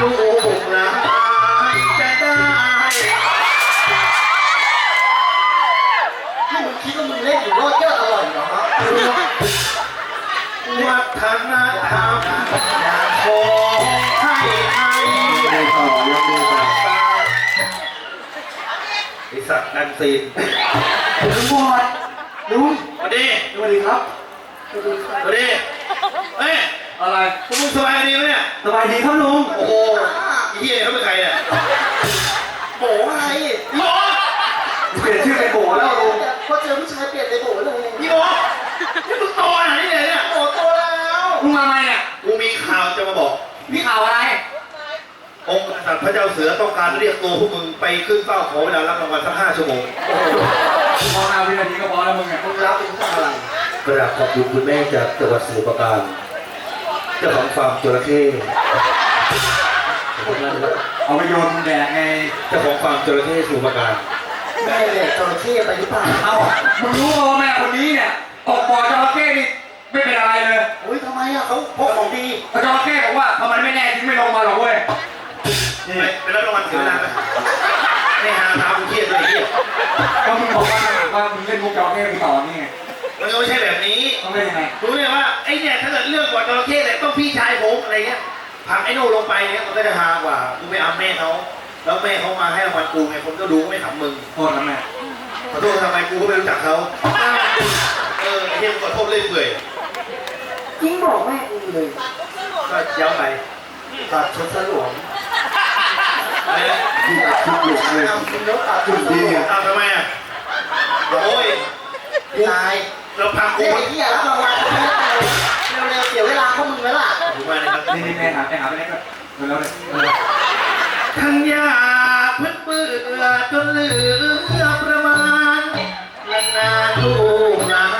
ลูกหลานจะได้ให้มคิดว่ามึงเล่นอยู่รอดเยอะอร่อยเหรอฮะวัฒนธรรมอย่าขอให้ไอ้ไอสัตว์นันซีนถึงหมดลุงมสดีสวัสดีครับสวัสดีเฮ้ย อะไรพวกมึงสบายดีไหมเนี่ย สบายดีครับลุง โอ้โหไอ้เฮียเขาเป็นใครเนี่ยโบอะไรหมอเปลี่ยนชื่อเป็นโบแล้วลุงพอเจอผู้ชายเปลี่ยนในโบเลยพี่หมอนี่มึงโตขนาดนี้เลยเนี่ยโบโตแล้วลุงมาไหมเนี่ยกูมีข่าวจะมาบอก มีข่าวอะไร องค์กษัตริย์พระเจ้าเสือต้องการเรียกตัวพวกมึงไปขึ้นเฝ้าขอเวลารับรางวัลสักห้าชั่วโมงมองหน้าวินาทีก็พอแล้วมึงเนี่ยมึงรับเป็นผู้อะไรกราบขอบคุณคุณแม่จากจังหวัดสมุทรปราการ เจ้าของฟาร์มจระเข้เอาไปโยนแดดไงเจ้าของฟาร์มจระเข้สมุทรปราการแม่เนี่ยจระเข้ไปหรือเปล่าเอามึงรู้ว่าแม่คนนี้เนี่ยตกบ่อจระเข้นี่ไม่เป็นอะไรเลยอุ้ยทำไมอะเขาพกของดีแต่จระเข้บอกว่าถ้ามันไม่แน่จริงไม่ลงมาหรอกเว้ยไปไปรับรางวัลเสียเวลาไหมให้หาทางกูเครียดเลยไอ้เหี้ยก็มึงบอกว่าว่ามึงเล่นมุกจระเข้มึงต่อนี่ไง มันก็ไม่ใช่แบบนี้ต้องเล่นยังไงรู้เลยว่าไอ้เนี่ยถ้าเกิดเรื่องกว่าจระเข้เนี่ยต้องพี่ชายผมอะไรเงี้ยผลักไอ้โน่ลงไปเนี่ยมันก็จะฮากว่ากูไปเอาแม่เขาแล้วแม่เขามาให้รางวัลกูไงคนก็ดูก็ไม่ขำมึงโทษนะแม่ขอโทษทำไมกูก็ไม่รู้จักเขาเออไอ้เหี้ยขอโทษเล่นเปื่อยจริงบอกแม่กูเลยก็ย้ำไปตัดชนสลวงอะไรนะตัดชุดหลวงเลยคุณนกตัดชุดดีอะอ้าวทำไมอะโอ้ยตาย เราพักกูเฮ้ยไอ้เหี้ยรับรางวัลเร็วๆเสียเวลาพวกมึงแล้วล่ะถูกไหมนะครับนี่นี่แม่หาไปหาไปไหนก็เร็วๆเลยเร็วทั้งยาเพื่อเบื่อจนเหลือประมาณนานๆลูกหลาน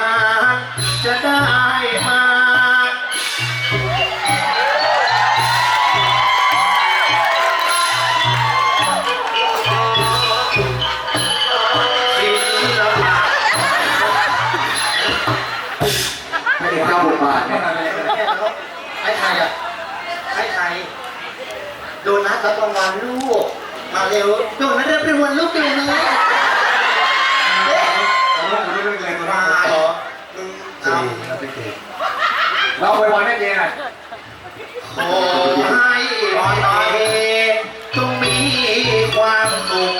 โดนัทรับรางวัลลูก มาเร็วโดนัทรับรางวัลลูกเดี๋ยวนี้เอ๊ะเราไม่ได้เล่นตัวมานี้เหรอมึงเอาเราไปวันแม่เจน่ะขอให้รอยเอกจงมีความสุข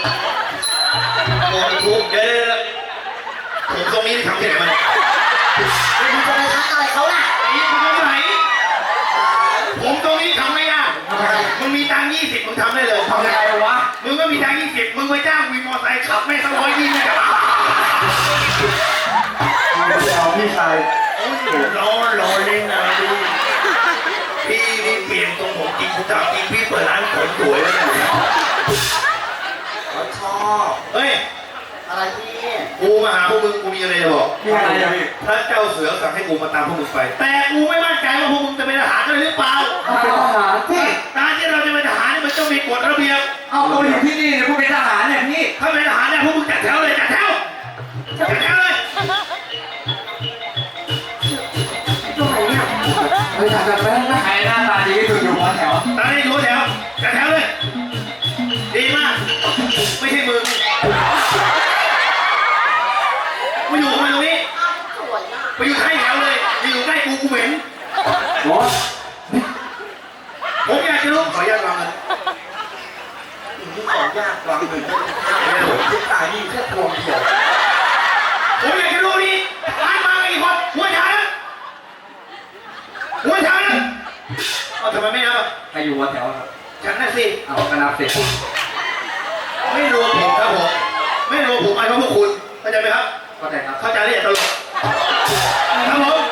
โอ้ทุกข์เด้อผมตรงนี้ทำที่ไหนมาเนี่ยมึงจะไปทักอะไรเขาล่ะ ไอ้คุณตรงไหนผมตรงนี้ทำไม่ได้มึงมีตังค์ยี่สิบมึง ทำได้เลยทำยังไงวะ มึงก็มีตังค์ยี่สิบมึงไปจ้างวินมอเตอร์ไซค์ขับแม่งสักร้อยยี่สิบเอาพี่ชายร้อนร้อนเล่นนะพี่พี่นี่เปลี่ยนตรงผมจริงผมถามจริงพี่เปิดร้านเสริมสวยแล้วเนี่ยเขาชอบเฮ้ย อะไรพี่กูมาหาพวกมึงกูมีอะไรจะบอกมีอะไรอะพี่พระเจ้าเสือสั่งให้กูมาตามพวกมึงไป แต่กูไม่มั่นใจว่าพวกมึงจะเป็นทหารกันหรือเปล่าเอาเป็นทหารพี่การที่เราจะเป็นทหารเนี่ยมันต้องมีกฎระเบียบเอาตัวอยู่ที่นี่เนี่ยผู้เป็นทหารเนี่ยพี่ถ้าเป็นทหารเนี่ยพวกมึงจัดแถวเลยจัดแถวจัดแถวเลยตรงไหนเนี่ยไปจัดจัดไปนะใครหน้าตาดีที่สุดอยู่หัวแถวตอนนี้อยู่แถวจัดแถวเลยดีมากไม่ใช่มึงมาอยู่ทำไมตรงนี้ สวยมาก ไปอยู่ท้ายแถวเลยอย่าอยู่ใกล้กูกูเหม็น บอส ผมอยากจะรู้ขออนุญาตวางเงิน สิ่งที่ของ ยากวางหนึ่งที่ตายนี่แค่พวงเดียวผมอยากจะรู้นี่ร้านมากี่คนหัวฉายนะหัวฉายนะเอาทำไมไม่นับอะใครอยู่หัวแถวครับฉันน่ะสิเอากระนับเสร็จไม่รวมผมครับผมไม่รวมผมไอ้พวกคุณเข้าใจไหมครับก็แต่ครับเข้าใจเรียกตลกครับผม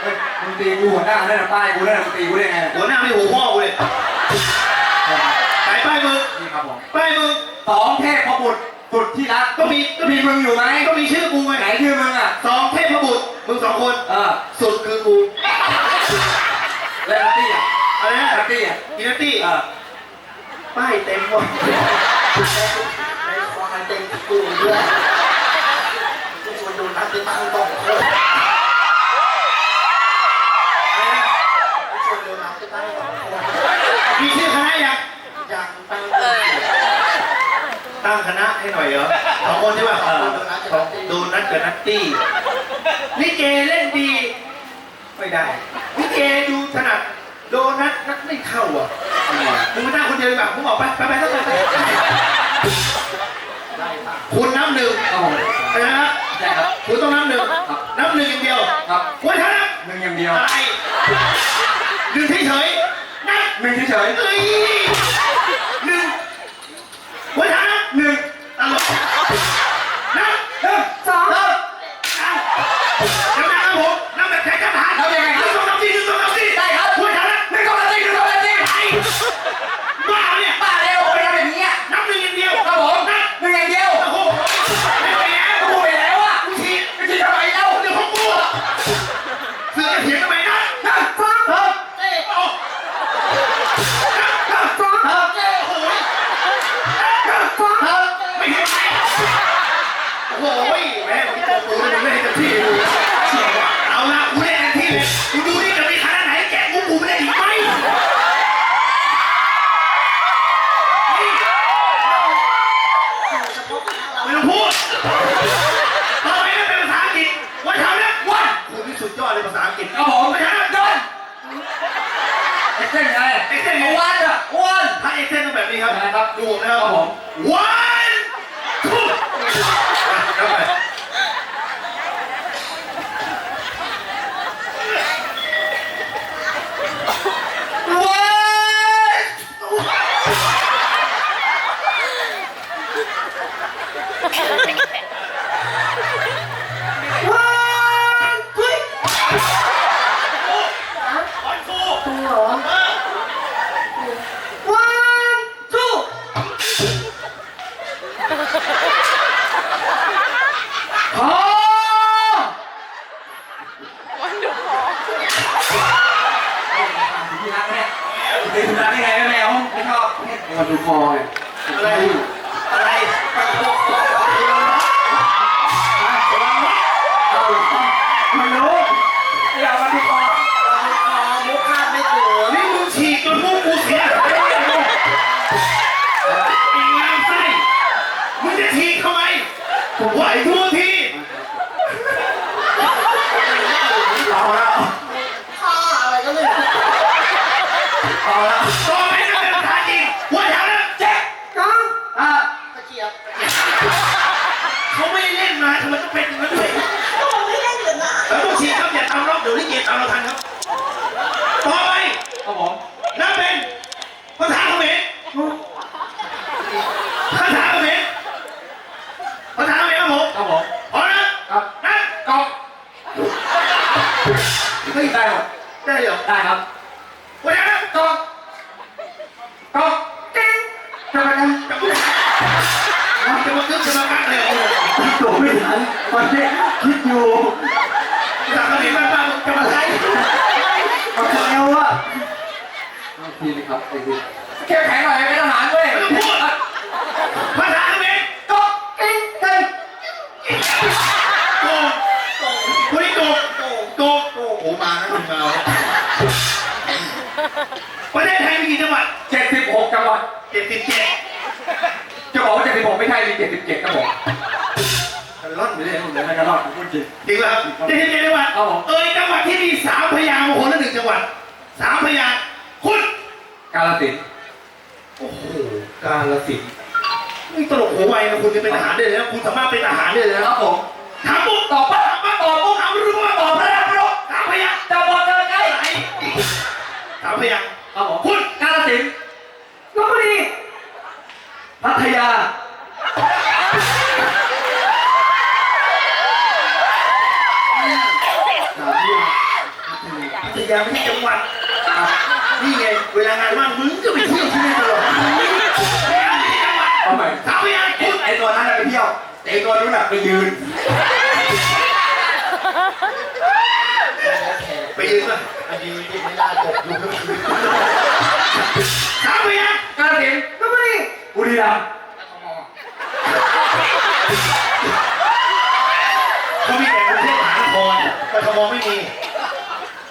เฮ้ยมึงตีกูหัวหน้าได้นะป้ายกูได้นะมึงตีกูได้ไงหัวหน้าไม่หัวพ่อกูเลยสาย ป้ายมือนี่ครับผมป้ายมือสองเทพบุตรสุดที่รักก็มีก็มีมีมึงอยู่ไหมก็มีชื่อกูไงไหนชื่อมึงอะสองเทพบุตรมึงสองคนเออสุดคือกูแล้วนัตตี้อะอะไรนะนัตตี้อะอินาตี้เออป้ายเต็มหมดในควายเต็มกูด้วยกูชวนโดนัทไปตั้งกล่องเลย อะไรนะ กูชวนโดนัทไปตั้งกล่องเลย มีชื่อคณะยัง ยังตั้งกล่อง ตั้งคณะให้หน่อยเหรอสองคนใช่ป่ะโดนัทกับนั ตตี้ลิเกเล่นดี ไม่ได้ลิเกดูถนัดโดนัทนักไม่เข้าอะมึงมาตั้งคนเดียวดีกว่ามึงออกไปไปไปไปไปได้ค่ะคุณนับหนึ่งครับผมนะฮะได้ครับคุณต้องนับหนึ่งครับนับหนึ่งอย่างเดียวครับหัวเท้านับหนึ่งอย่างเดียวอะไรหนึ่งเฉยๆนับหนึ่งเฉยเอ้ยหนึ่งหัวเท้านับๆหนึ่งตลก สื เอ็กเซนไงเอ็กเซนไงวันอะวันถ้าเอ็กเซนต้องแบบนี้ครับครับ ดูผมนะครับครับผม one two อะแล้วไป you หมดได้เหรอได้ครับหัวแถวนะกอบกอบกิ้งทำไมนะจะมาจะมาคึกจะมากักเลยโอ้โหคิดตัวไม่ทันมันแค่คิดอยู่ภาษาเขมรบ้านๆจะมาไล่มันเร็วอะทีนี้ครับไอ้ทีแค่แข็งหน่อยเป็นทหารเว้ยไม่ต้องพูดภาษาเขมร กอบกิ้งเต้น โกงคนนี้โกงโกง โกงโอ้มานะมึงมาประเทศไทยมีกี่จังหวัดเจ็ดสิบหกจังหวัดเจ็ดสิบเจ็ดจะบอกว่าเจ็ดสิบหกไม่ใช่มีเจ็ดสิบเจ็ดครับผมกันร่อนไปเลยผมเดี๋ยวให้กันรอดผมพูดจริงจริงป่ะครับเจ็ดสิบเจ็ดจังหวัดครับผมเอ้ยจังหวัดที่มีสามพยางค์คนละหนึ่งจังหวัดสามพยางค์คุณกาลสินธุ์โอ้โหกาลสินธุ์นี่ตลกหัวไวนะคุณจะเป็นทหารได้เลยนะคุณสามารถเป็นทหารได้เลยคนะรับผมถามปุ๊บตอบปั๊บถามปั๊บตอบปุ๊บถามรู้ว่าตอบแล้ว กอยู่ก็คือสามพยางค์กาลสินธุ์ลบบุรีบุรีรัมย์เขามีแต่กรุงเทพมหานครกทมไม่มี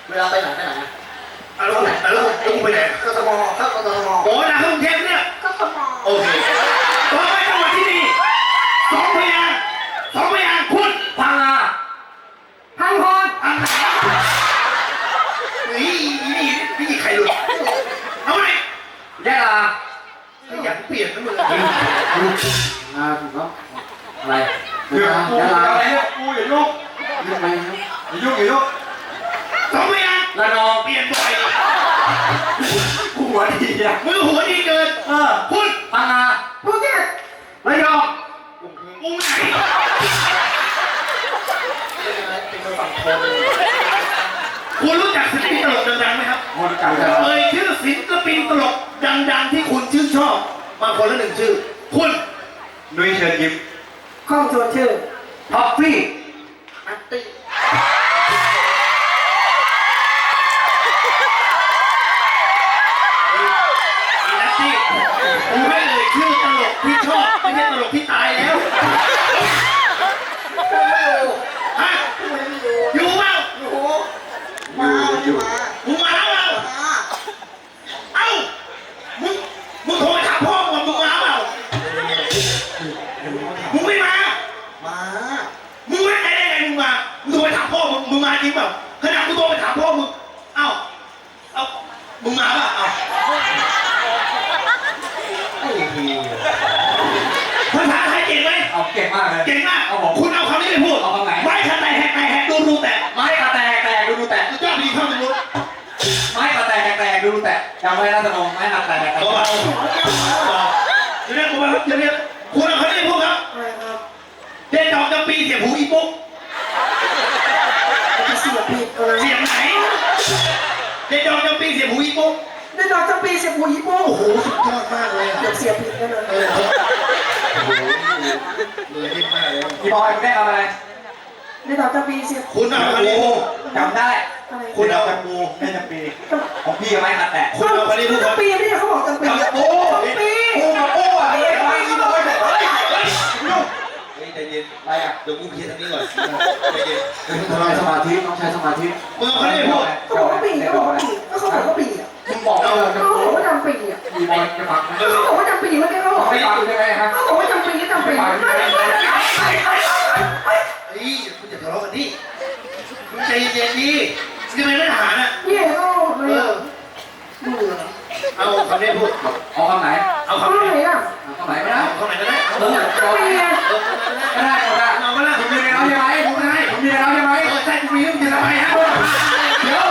เวลาไปไหนไปไหนอะแล้วคุณอะแล้วคุณแล้วคุณไปไหนกทมเข้ากทมโอ้นะเข้ากรุงเทพเนี่ยกทม โอเคต่อไปจังหวัดที่มีสองพยางค์สองพยางค์คุณ พังงาพังพร อันไหนนี่นี่นี่ใครหลุดเอาไหม ยะลาไม่อยากเปลี่ยนนะมึงอ่าถูกต้องกูอย่าอะไรอะไรเนี่ยกูอย่ายุ่งยุ่งไปครับอย่ายุ่งอย่ายุ่งสองพยางค์ระนองเปลี่ยนบ่อยกูหัวดีอะมือหัวดีเกินเออคุณพังงาภูเก็ตระยองมุมไหนเป็นคนฝั่งทนคุณรู้จักศิลปินตลกดังๆไหมครับคนกันเลยเอ่ยชื่อศิลปินตลกดังๆที่คุณชื่นชอบ มาคนละหนึ่งชื่อ คุณนุ้ยเชิญยิ้มข้องชวนชื่อท็อฟฟี่อัตตี้อีนัตตี้กูไม่เอ่ยชื่อตลกที่ชอบไม่ใช่ตลกที่ตายแล้วฮะอยู่เปล่า โอ้โหมาอยู่มา มึงมาเปล่า มา เอ้ามึงมึงโทรไปถามพ่อมึงว่ามึงมาเปล่า มึงไม่มา มา มึงไม่ได้ไงมึงมา มึงโทรไปถามพ่อมึงมึงมาจริงเปล่าขณะกูโทรไปถามพ่อมึง เอ้า เอ้า มึงมาเปล่าเอ้าไอ้เหี้ยภาษาไทยเก่งไหมเอาเก่งมากเลย เก่งมาก เอาผมคุณเอาคำนี้ไปพูดเอาคำไหน ไม้ขัดแต่แหกแต่แหกดูดูแต่ไม้กระแตกแตกดูดูแตกสุดยอดดีเข้าไปรู้ไม้กระแตกแตกดูดูแตกจำไว้นะสนองไม้กระแตกแตกเบาๆเดี๋ยวเรียกผมมาครับเดี๋ยวเรียกคุณเอาคำนี้ไปพูดครับอะไรครับ เด็ดดอกจำปีเสียบหูอี ปุ๊กจะเสียผิดอะไรเสียบไหนเด็ดดอกจำปีเสียบหูอีปุ๊กในดอกจำปีเสียบหูยี่โป้โอ้โหสุดยอดมากเลยเกือบเสียผิดแล้วนะเออโอ้โหมือนิ่มมากเลยพี่บอยมึงได้ทำอะไรในดอกจำปีเสียบคุณเอาคำนี้พูดจำได้ อะไรคุณเอาจมูกได้จำปีของพี่ไม้กระแตกคุณเอาคำนี้พูดครับจำปีไม่ใช่เขาบอกจำปีจำโอ้จำปี โอ้กับโอ้อะเฮ้ยไม้อีบอยบอกเฮ้ยเฮ้ยยุ่งเฮ้ย ใจเย็นอะไรอะเดี๋ยวกูเคลียร์ทางนี้ก่อนใจเย็นทำลายสมาธิต้องใช้สมาธิมึงเอาคำนี้พูดเขาบอกว่าปีเขาบอกว่าปีก็เขาบอกว่าปีอะมึงบอกเออเขาบอกว่าจำปีอะมีบอลจะฟังไหมเขาบอกว่าจำปีเมื่อกี้เขาบอกไม่ฟังได้ไหมฮะเขาบอกว่าจำปีจำปีไม่ไม่ไม่ไม่เฮ้ยคุณอย่าทะเลาะกันดิมึงใจเย็นๆดินี่เป็นทหารอะเนี่ยเขาเอเลยอดูเหรอ เอาคำนี้พูดเอาคำไหน เอาเขาคำไหนไหนอะเอาคำไหนไม่ได้เอาคำไหนก็ได้เอาเออจำปีอะเออไม่ได้หมดอะเอามาละคุณมีในเราใช่ไหมกูได้คุณมีในเราใช่ไหมเออใช่กูมีแล้วมึงจะทำไมฮะเดี๋ยว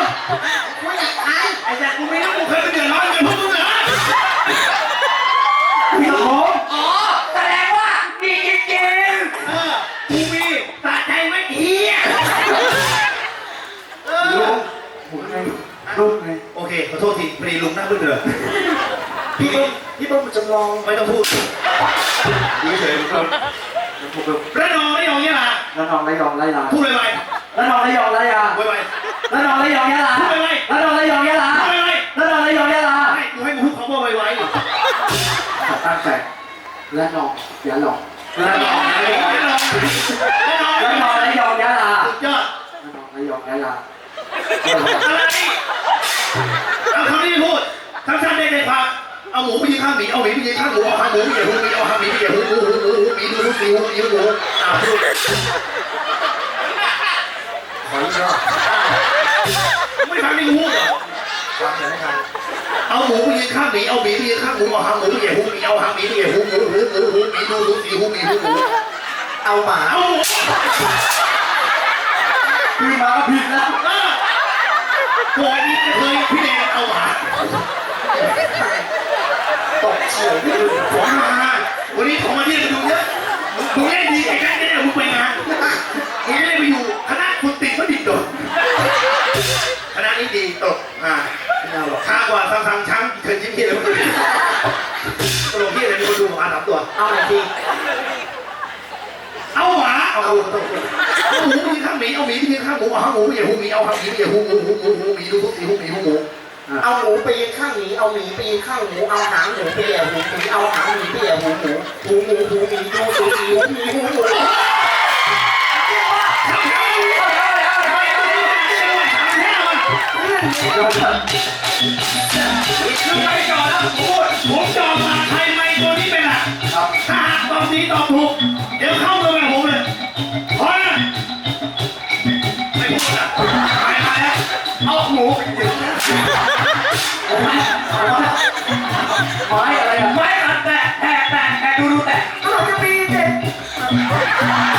ไม่อยากตายไอ้แจ๊คกูมีแล้วกูเค อดีลุงหน้าเบื่อเดือพี่เบิ้มพี่เบิ้มจำลองไม่ต้องพูดดูเฉยๆครับผมเป็นระนองระยองยะลาแล้วน้องระยองระยาพูดไวแล้วน้องระยองระยาๆไวแล้วน้องระยองยะลาๆพูดไวแล้วน้องระยองยะลาๆพูดไวแล้วน้องระยองยะลาๆให้กูให้กูพูดคำว่าไวๆตั้งแต่และน้องอย่าหลอกระนองระยองยะลาระนองแล้วน้องระยองยะลาสุดยอดแล้วน้องระยองยะลาอะไรเอาคำนี้พูด ทั้งท่านได้ในความเอาหมูไปยืนข้างหมีเอาหมีไปยืนข้างหมูเอาหางหมูไปยียบหูหมีเอาหางหมีไปเหยียบหูหมูหมูหมูหมีดูดูหมีหูหมีหูอ่าพูดขออีกรอบไม่ฟังนี่กูพูดเหรอฟังเดี๋ยวไม่ทันเอาหมูไปยืนข้างหมีเอาหมีไปยืนข้างหมูเอาหางหมูไปยียบหูหมีเอาหางหมีไปยียบหูหมูหมูหมูหมูหมีดูดูหมีหูหมีหูหมูเอาหมาเอาหมูพี่มาผิดแล้วเออโวยนี่เคยพี่แดงเอาหมา ตกเฉียวพี่ของมาวันนี้ของมาเรียกกันดูเยอะมึงเล่นดีไอ้แค่นี้มึงไปงานมึงไม่ได้ไปอยู่คณะคุณติดก็ดิบโดดคณะนี้ดีตกอ่าไม่เอารอกข้ากว่าฟังฟังช้างเชิญยิ้มพี่เลยตลกพี่เลยมีคนดูหมาสามตัว เอาหนทีเอาหมาเอาหมูเอาหมูไปยืนข้างหมีเอาหมีไปยืนข้างหมูเอาหางหมูไปเหยียบหูหมีเอาหางหมีไปเหยียบหูหมูหูหมูหูหมีดูทุกสีหูหมีหูหมู เอาหมูไปยืนข้างหมีเอาหมีไปยืนข้างหมูเอาหางหมูไปเหยียบหูหมีเอาหางหมีไปเหยียบหูหมูหมูหมูหูหมีดูดูสีหูหมีหูหมูผมจอมาใครไม่ตัวนี้เป็นหลักถ้าหากตอบนี้ตอบถูก เดี๋ยวเข้าตัวกับผมเลย ๆไ